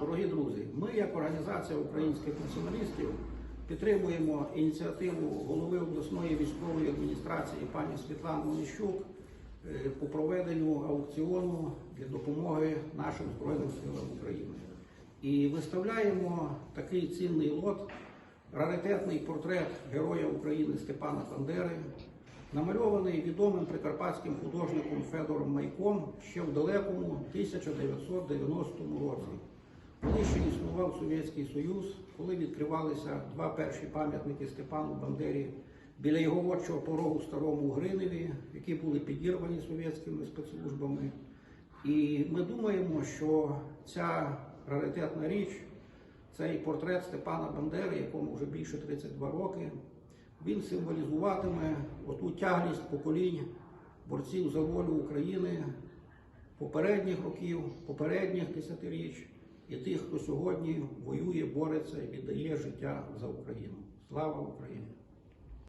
Дорогі друзі, ми, як організація українських націоналістів, підтримуємо ініціативу голови обласної військової адміністрації пані Світлани Онищук е, по проведенню аукціону для допомоги нашим Збройним силам України. І виставляємо такий цінний лот, раритетний портрет Героя України Степана Бандери, намальований відомим прикарпатським художником Федором Майком ще в далекому 1990 році. Коли ще існував Совєтський Союз, коли відкривалися два перші пам'ятники Степану Бандері біля його вотчого порогу старому Гриневі, які були підірвані совєтськими спецслужбами. І ми думаємо, що ця раритетна річ, цей портрет Степана Бандери, якому вже більше 32 роки, він символізуватиме оту тяглість поколінь борців за волю України попередніх років, попередніх десятиріч і тих, хто сьогодні воює, бореться і віддає життя за Україну. Слава Україні!